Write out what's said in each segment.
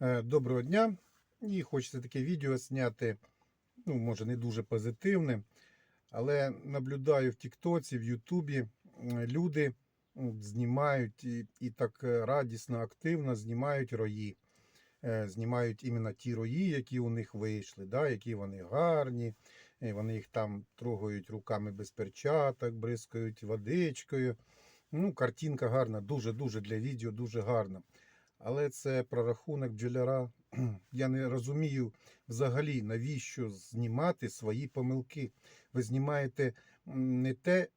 Е, Доброго дня. І хочеться таке відео зняти, ну, може, не дуже позитивне, але наблюдаю в Тіктоці, в Ютубі люди знімають і, і так е, радісно, активно знімають рої. Е, Знімають іменно ті рої, які у них вийшли, да, які вони гарні. Вони їх там трогають руками без перчаток, бризкають водичкою. Ну, картинка гарна, дуже-дуже для відео, дуже гарна. Але це прорахунок бджоляра. Я не розумію взагалі, навіщо знімати свої помилки. Ви знімаєте не те,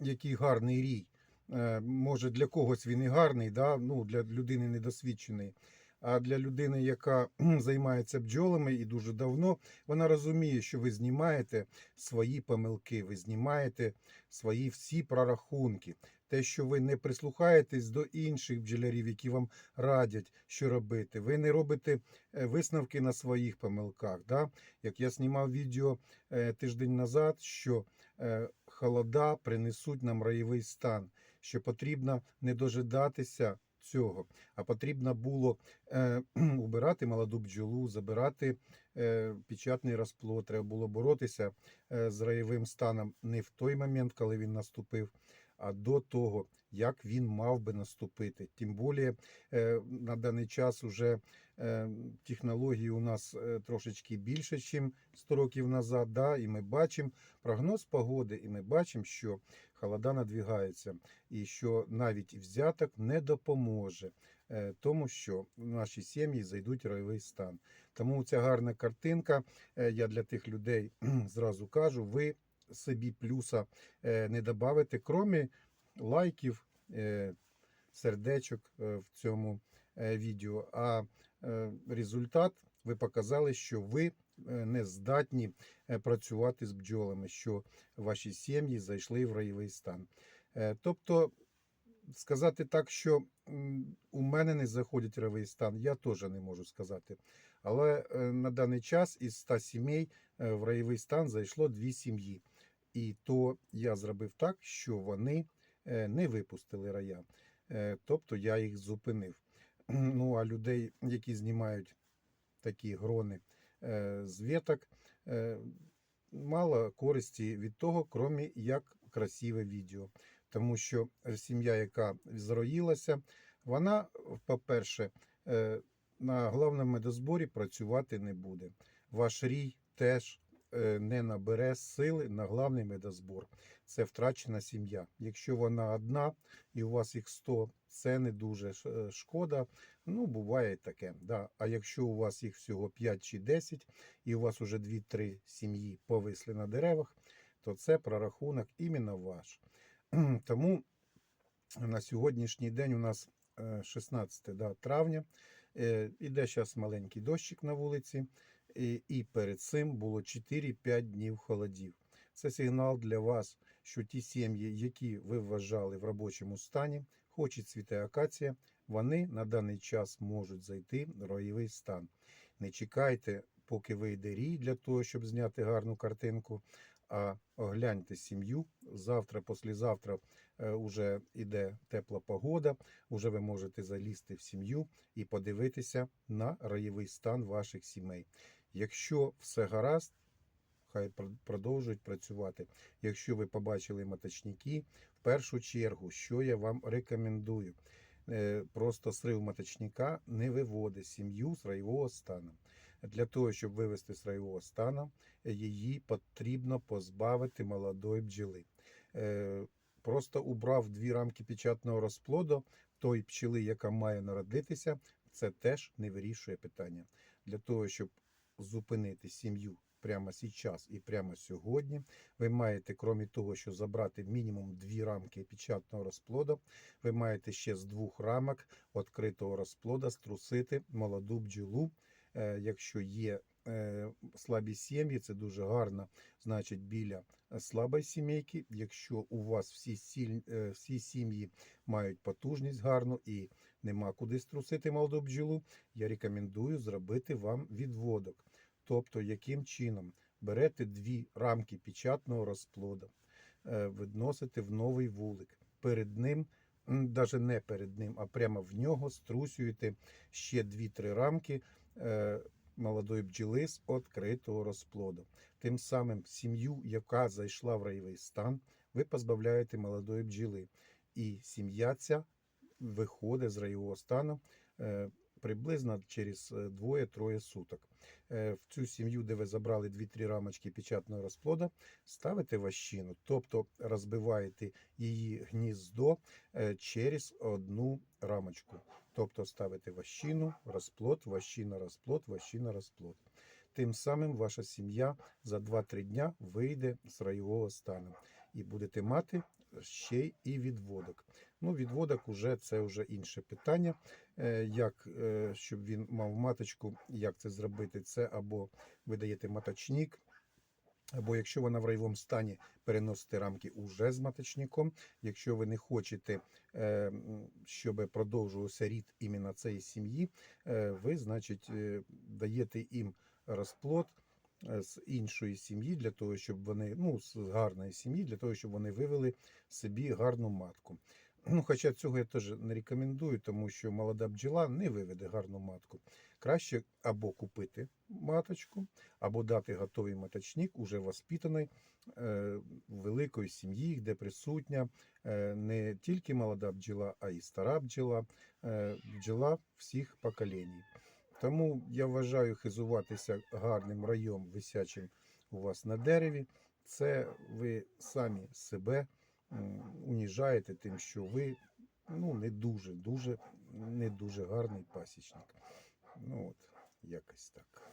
який гарний рій. Е, Може, для когось він і гарний, да? ну, для людини недосвідченої. А для людини, яка займається бджолами і дуже давно, вона розуміє, що ви знімаєте свої помилки, ви знімаєте свої всі прорахунки. Те, що ви не прислухаєтесь до інших бджолярів, які вам радять, що робити. Ви не робите е, висновки на своїх помилках. Да? Як я знімав відео е, тиждень назад, що е, холода принесуть нам раєвий стан, що потрібно не дожидатися цього, а потрібно було е, убирати молоду бджолу, забирати е, печатний розплод. Треба було боротися е, з раєвим станом не в той момент, коли він наступив, до того, як він мав би наступити. Тим більше на даний час уже е, технології у нас е, трошечки більше, ніж 100 років назад. Да? І ми бачимо прогноз погоди, і ми бачимо, що холода надвігається, і що навіть взяток не допоможе. е, Тому що наші сім'ї зайдуть в райовий стан. Тому ця гарна картинка. Я для тих людей зразу кажу: ви собі плюса е, не додавите, крім лайків, е, сердечок е, в цьому відео. А результат ви показали, що ви не здатні працювати з бджолами, що ваші сім'ї зайшли в райовий стан. Тобто, сказати так, що у мене не заходить райовий стан, я теж не можу сказати. Але на даний час із 100 сімей в райовий стан зайшло дві сім'ї. І то я зробив так, що вони е, не випустили рая. Е, Тобто я їх зупинив. Ну а людей, які знімають такі грони е, з веток, е, мало користі від того, крім як красиве відео. Тому що сім'я, яка зроїлася, вона, по-перше, на головному медозборі працювати не буде. Ваш рій теж не набере сили на главний медозбор. Це втрачена сім'я. Якщо вона одна і у вас їх 100, це не дуже е, шкода. Ну, буває таке. Да. А якщо у вас їх всього 5 чи 10, і у вас уже 2-3 сім'ї повисли на деревах, то це прорахунок іменно ваш. Тому на сьогоднішній день у нас е, 16 да, травня. Е, Іде зараз маленький дощик на вулиці, і, перед цим було 4-5 днів холодів. Це сигнал для вас, що ті сім'ї, які ви вважали в робочому стані, хоч і цвіте акація, вони на даний час можуть зайти в роєвий стан. Не чекайте, поки вийде рій для того, щоб зняти гарну картинку. А огляньте сім'ю. Завтра, післязавтра е, уже йде тепла погода. Уже ви можете залізти в сім'ю і подивитися на раєвий стан ваших сімей. Якщо все гаразд, хай продовжують працювати. Якщо ви побачили маточники, в першу чергу, що я вам рекомендую, Е, просто срив маточника не виводить сім'ю з райового стану. Для того, щоб вивести з райового стану, її потрібно позбавити молодої бджоли. Е, Просто убрав дві рамки печатного розплоду той пчели, яка має народитися, це теж не вирішує питання. Для того, щоб зупинити сім'ю прямо зараз і прямо сьогодні, ви маєте, крім того, що забрати мінімум дві рамки печатного розплоду, ви маєте ще з двох рамок відкритого розплода струсити молоду бджолу. Е, Якщо є слабі сім'ї, це дуже гарно, значить біля е, слабої сімейки. Якщо у вас всі, сіль, е, всі сім'ї мають потужність гарну і нема куди струсити молоду бджолу, я рекомендую зробити вам відводок. Тобто, яким чином берете дві рамки печатного розплоду, е, відносите в новий вулик. Перед ним навіть не перед ним, а прямо в нього струсюєте ще 2-3 рамки е, молодої бджіли з відкритого розплоду. Тим самим сім'ю, яка зайшла в райовий стан, ви позбавляєте молодої бджіли. І сім'я ця виходить з райового стану е, приблизно через е, двоє-троє суток. Е, В цю сім'ю, де ви забрали 2-3 рамочки печатного розплода, ставите ващину, тобто розбиваєте її гніздо е, через одну рамочку. Тобто ставите ващину, розплод, ващина, розплод, ващина, розплод. Тим самим ваша сім'я за 2-3 дня вийде з райового стану і будете мати ще й відводок. Ну, відводок уже це вже інше питання. Е, Як е, щоб він мав маточку, як це зробити? Це або ви даєте маточник, або якщо вона в райовому стані, переносите рамки уже з маточником. Якщо ви не хочете, е, щоб продовжувався рід іменно цієї сім'ї, ви, значить, даєте їм розплод з іншої сім'ї, для того, щоб вони, ну, з гарної сім'ї, для того, щоб вони вивели собі гарну матку. Ну, хоча цього я теж не рекомендую, тому що молода бджола не виведе гарну матку. Краще або купити маточку, або дати готовий маточник, уже воспитаний е, великої сім'ї, де присутня е, не тільки молода бджола, а й стара бджола, е, бджола всіх поколінь. Тому я вважаю хизуватися гарним райом висячим у вас на дереві. Це ви самі себе уніжаєте тим, що ви ну, не дуже, дуже, не дуже гарний пасічник. Ну от, якось так.